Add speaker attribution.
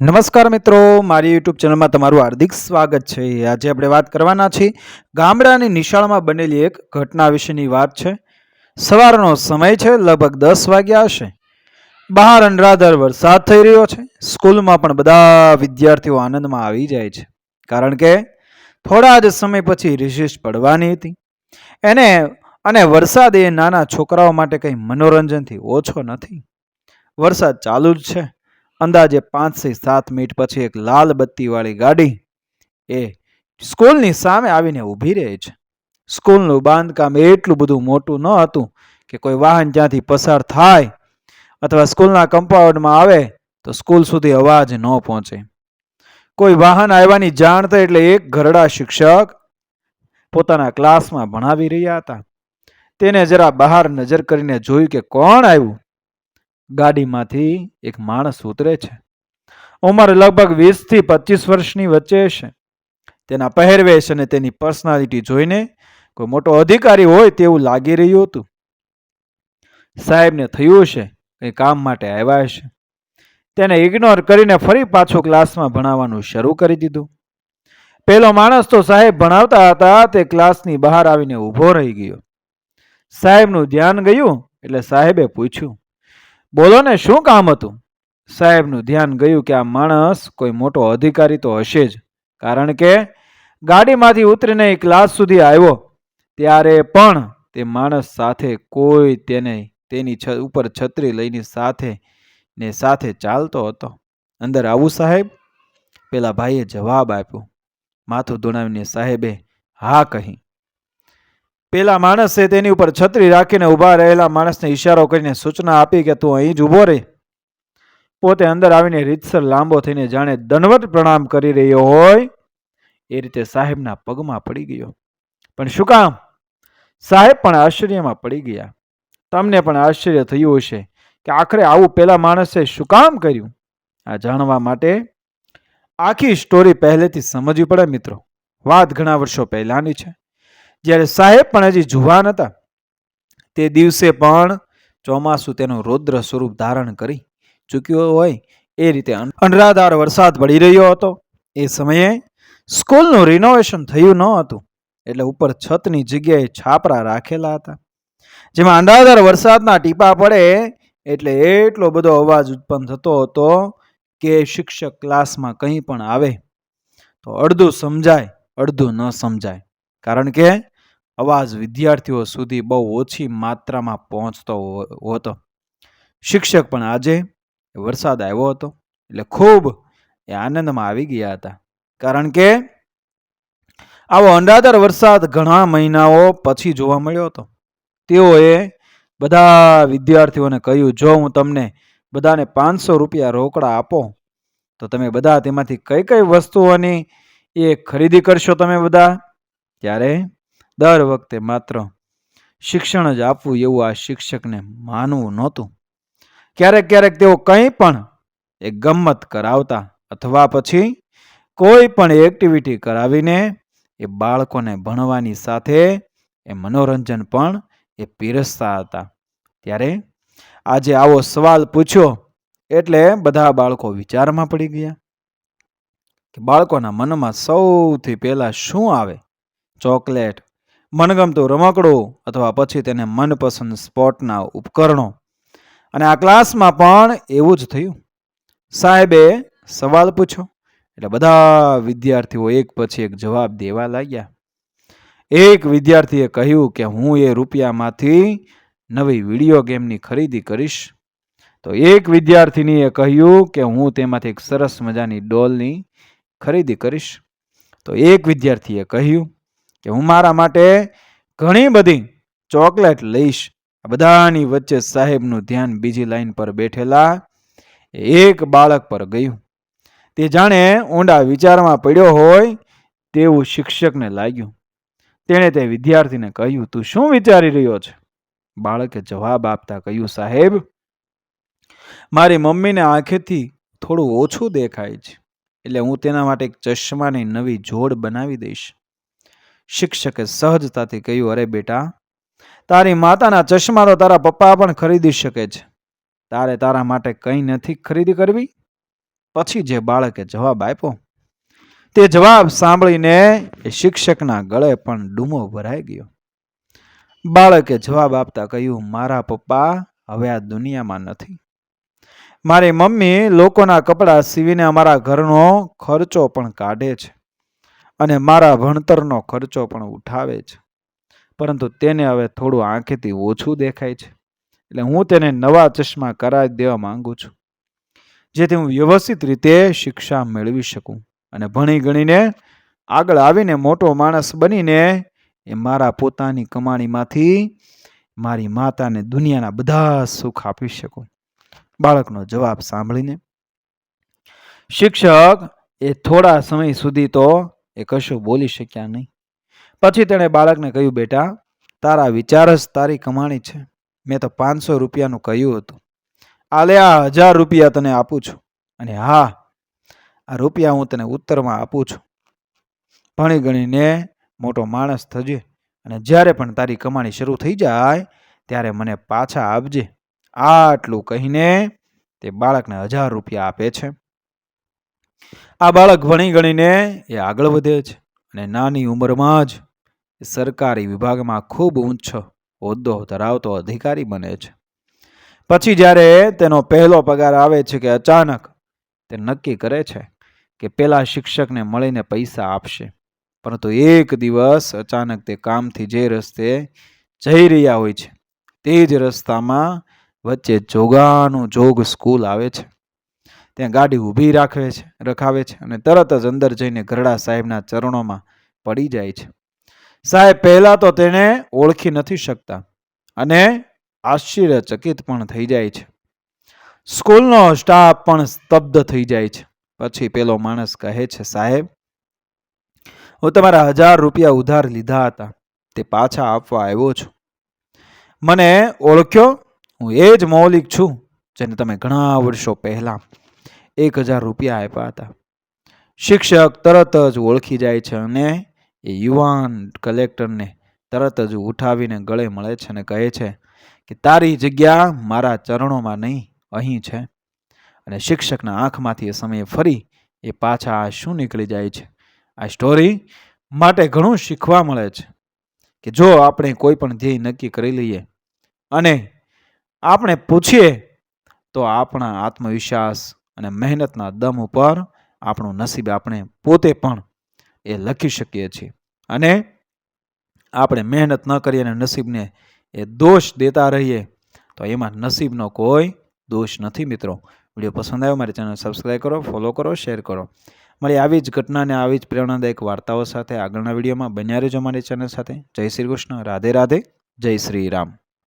Speaker 1: નમસ્કાર મિત્રો, મારી યુટ્યુબ ચેનલમાં તમારું હાર્દિક સ્વાગત છે. આજે આપણે વાત કરવાના છીએ, ગામડાની નિશાળમાં બનેલી એક ઘટના વિશેની વાત છે. સવારનો સમય છે, લગભગ દસ વાગ્યા હશે. બહાર અનરાધાર વરસાદ થઈ રહ્યો છે. સ્કૂલમાં પણ બધા વિદ્યાર્થીઓ આનંદમાં આવી જાય છે. કારણ કે થોડા જ સમય પછી રિશેષ પડવાની હતી. એને, અને વરસાદ એ નાના છોકરાઓ માટે કંઈ મનોરંજનથી ઓછો નથી. વરસાદ ચાલુ જ છે. અંદાજે પાંચથી સાત મિનિટ પછી એક લાલ બત્તીવાળી ગાડી એ સ્કૂલની સામે આવીને ઊભી રહે છે. સ્કૂલનું બાંધકામ એટલું બધું મોટું ન હતું કે કોઈ વાહન જ્યાંથી પસાર થાય અથવા સ્કૂલના કમ્પાઉન્ડમાં આવે તો સ્કૂલ સુધી અવાજ ન પહોંચે. કોઈ વાહન આવ્યાની જાણ થઈ એટલે એક ઘરડા શિક્ષક પોતાના ક્લાસમાં ભણાવી રહ્યા હતા. તેને જરા બહાર નજર કરીને જોયું કે કોણ આવ્યું? ગાડીમાંથી એક માણસ ઉતરે છે. ઉંમર લગભગ વીસથી પચીસ વર્ષની વચ્ચે હશે તેના પહેરવેશ અને તેની પર્સનાલિટી જોઈને કોઈ મોટો અધિકારી હોય તેવું લાગી રહ્યું હતું. સાહેબને થયું હશે કંઈ કામ માટે આવ્યા હશે. તેને ઇગ્નોર કરીને ફરી પાછું ક્લાસમાં ભણાવવાનું શરૂ કરી દીધું. પેલો માણસ તો સાહેબ ભણાવતા હતા, તે ક્લાસની બહાર આવીને ઊભો રહી ગયો. સાહેબનું ધ્યાન ગયું એટલે સાહેબે પૂછ્યું બોલો ને, શું કામ હતું? સાહેબનું ધ્યાન ગયું કે આ માણસ કોઈ મોટો અધિકારી તો હશે જ. કારણ કે ગાડીમાંથી ઉતરીને એ ક્લાસ સુધી આવ્યો. ત્યારે પણ તે માણસ સાથે કોઈ તેને તેની ઉપર છત્રી લઈને સાથે ને સાથે ચાલતો હતો. અંદર આવું સાહેબ? પેલા ભાઈએ જવાબ આપ્યો. માથું ધુણાવીને સાહેબે હા કહી. પેલા માણસે તેની ઉપર છત્રી રાખીને ઊભા રહેલા માણસને ઈશારો કરીને સૂચના આપી કે તું અહીં જ ઊભો રહે. પોતે અંદર આવીને રીતસર લાંબો થઈને જાણે દનવટ પ્રણામ કરી રહ્યો હોય. એ રીતે સાહેબના પગમાં પડી ગયો. પણ શું કામ? સાહેબ પણ આશ્ચર્યમાં પડી ગયા. તમને પણ આશ્ચર્ય થયું હશે કે આખરે આવું પેલા માણસે શું કામ કર્યું? આ જાણવા માટે આખી સ્ટોરી પહેલેથી સમજવી પડે મિત્રો. વાત ઘણા વર્ષો પહેલાની છે. જ્યારે સાહેબ પણ હજી જુવાન હતા, તે દિવસે પણ ચોમાસું તેનું રૌદ્ર સ્વરૂપ ધારણ કરી ચૂક્યો હોય એ રીતે અન- અનરાધાર વરસાદ પડી રહ્યો હતો. એ સમયે સ્કૂલનું રિનોવેશન થયું ન હતું, એટલે ઉપર છતની જગ્યાએ છાપરા રાખેલા હતા. જેમાં અનરાધાર વરસાદના ટીપા પડે એટલે એટલો બધો અવાજ ઉત્પન્ન થતો હતો કે શિક્ષક ક્લાસમાં કંઈ પણ આવે તો અડધું સમજાય, અડધું ન સમજાય. કારણ કે અવાજ વિદ્યાર્થીઓ સુધી બહુ ઓછી માત્રામાં પહોંચતો હતો. શિક્ષક પણ આજે વરસાદ આવ્યો હતો એટલે ખૂબ એ આનંદમાં આવી ગયા હતા. કારણ કે આવો અંડાદર વરસાદ ઘણા મહિનાઓ પછી જોવા મળ્યો હતો. તેઓએ બધા વિદ્યાર્થીઓને કહ્યું, જો હું તમને બધાને પાંચસો રૂપિયા રોકડા આપો, તો તમે બધા તેમાંથી કઈ કઈ વસ્તુઓની એ ખરીદી કરશો તમે બધા? ત્યારે દર વખતે માત્ર શિક્ષણ જ આપવું એવું આ શિક્ષકને માનવું નહોતું. ક્યારેક ક્યારેક તેઓ કંઈ પણ એક ગમ્મત કરાવતા અથવા પછી કોઈ પણ એક્ટિવિટી કરાવીને એ બાળકોને ભણવાની સાથે એ મનોરંજન પણ એ પીરસતા હતા. ત્યારે આજે આવો સવાલ પૂછ્યો એટલે બધા બાળકો વિચારમાં પડી ગયા કે બાળકોના મનમાં સૌથી પહેલાં શું આવે? ચોકલેટ, મનગમતું રમકડું અથવા પછી તેને મનપસંદ સ્પોર્ટના ઉપકરણો. અને આ ક્લાસમાં પણ એવું જ થયું. સાહેબે સવાલ પૂછ્યો. એટલે બધા વિદ્યાર્થીઓ એક પછી એક જવાબ દેવા લાગ્યા. એક વિદ્યાર્થીએ કહ્યું કે હું એ રૂપિયામાંથી નવી વીડિયો ગેમની ખરીદી કરીશ. તો એક વિદ્યાર્થીનીએ કહ્યું કે હું તેમાંથી એક સરસ મજાની ડોલની ખરીદી કરીશ. તો એક વિદ્યાર્થીએ કહ્યું કે હું મારા માટે ઘણી બધી ચોકલેટ લઈશ. બધાની વચ્ચે સાહેબનું ધ્યાન બીજી લાઈન પર બેઠેલા એક બાળક પર ગયું. તે જાણે ઊંડા વિચારમાં પડ્યો હોય તેવું શિક્ષકને લાગ્યું. તેણે તે વિદ્યાર્થીને કહ્યું, તું શું વિચારી રહ્યો છે? બાળકે જવાબ આપતા કહ્યું, સાહેબ, મારી મમ્મીને આંખેથી થોડું ઓછું દેખાય છે. એટલે હું તેના માટે એક ચશ્માની નવી જોડ બનાવી દઈશ. શિક્ષકે સહજતાથી કહ્યું, અરે બેટા, તારી માતાના ચશ્મા તો તારા પપ્પા પણ ખરીદી શકે છે. તારે તારા માટે કંઈ નથી ખરીદી કરવી? પછી જે બાળકે જવાબ આપ્યો, તે જવાબ સાંભળીને એ શિક્ષકના ગળે પણ ડૂમો ભરાઈ ગયો. બાળકે જવાબ આપતા કહ્યું, મારા પપ્પા હવે આ દુનિયામાં નથી. મારી મમ્મી લોકોના કપડાં સીવીને અમારા ઘરનો ખર્ચો પણ કાઢે છે. અને મારા ભણતરનો ખર્ચો પણ ઉઠાવે છે. પરંતુ તેને હવે થોડું આંખેથી ઓછું દેખાય છે. એટલે હું તેને નવા ચશ્મા કરાવી દેવા માંગુ છું. જેથી હું વ્યવસ્થિત રીતે શિક્ષા મેળવી શકું અને ભણી ગણીને આગળ આવીને મોટો માણસ બનીને એ મારા પોતાની કમાણીમાંથી મારી માતાને દુનિયાના બધા સુખ આપી શકું. બાળકનો જવાબ સાંભળીને. શિક્ષક એ થોડા સમય સુધી તો એ કશું બોલી શક્યા નહીં. પછી તેણે બાળકને કહ્યું, બેટા, તારા વિચાર જ તારી કમાણી છે. મેં તો પાંચસો રૂપિયાનું કહ્યું હતું. આલે આ હજાર રૂપિયા તને આપું છું. અને હા, આ રૂપિયા હું તને ઉત્તરમાં આપું છું. ભણી ગણીને મોટો માણસ થજે અને જ્યારે પણ તારી કમાણી શરૂ થઈ જાય, ત્યારે મને પાછા આપજે. આટલું કહીને તે બાળકને હજાર રૂપિયા આપે છે. આ બાળક ભણી ગણીને એ આગળ વધે છે અને નાની ઉંમરમાં જ સરકારી વિભાગમાં ખૂબ ઊંચો હોદ્દો ધરાવતો અધિકારી બને છે. પછી જ્યારે તેનો પહેલો પગાર આવે છે કે અચાનક તે નક્કી કરે છે કે પેલા શિક્ષકને મળીને પૈસા આપશે, પરંતુ એક દિવસ અચાનક તે કામથી જે રસ્તે જઈ રહ્યા હોય છે તે જ રસ્તામાં વચ્ચે જોગાનું જોગ સ્કૂલ આવે છે. ત્યાં ગાડી ઊભી રાખે છે, રખાવે છે અને તરત જ અંદર જઈને ગરડા સાહેબના ચરણોમાં પડી જાય છે. સાહેબ, પહેલા તો તેને ઓળખી નથી શકતા અને આશ્ચર્યચકિત પણ થઈ જાય છે. સ્કૂલનો સ્ટાફ પણ સ્તબ્ધ થઈ જાય છે. પછી પેલો માણસ કહે છે, સાહેબ, હું તમારા હજાર રૂપિયા ઉધાર લીધા હતા, તે પાછા આપવા આવ્યો છું. મને ઓળખ્યો? હું એ જ મૌલિક છું જેને તમે ઘણા વર્ષો પહેલા એક હજાર રૂપિયા આપ્યા હતા. શિક્ષક તરત જ ઓળખી જાય છે અને એ યુવાન કલેક્ટરને તરત જ ઉઠાવીને ગળે મળે છે અને કહે છે કે, તારી જગ્યા મારા ચરણોમાં નહીં, અહીં છે. અને શિક્ષકના આંખમાંથી એ સમયે ફરી એ પાછા આ શું નીકળી જાય છે? આ સ્ટોરી માટે ઘણું શીખવા મળે છે કે જો આપણે કોઈ પણ ધ્યેય નક્કી કરી લઈએ અને આપણે પૂછીએ તો આપણા આત્મવિશ્વાસ અને મહેનતના દમ ઉપર આપણું નસીબ આપણે પોતે પણ એ લખી શકીએ છીએ. અને આપણે મહેનત ન કરીએ અને નસીબને એ દોષ દેતા રહીએ, તો એમાં નસીબનો કોઈ દોષ નથી મિત્રો. વીડિયો પસંદ આવ્યો મારી ચેનલ સબસ્ક્રાઈબ કરો ફોલો કરો શેર કરો. મારી આવી જ ઘટનાને આવી જ પ્રેરણાદાયક વાર્તાઓ સાથે આગળના વિડીયોમાં બન્યા રહેજો મારી ચેનલ સાથે. જય શ્રી કૃષ્ણ. રાધે રાધે. જય શ્રી રામ.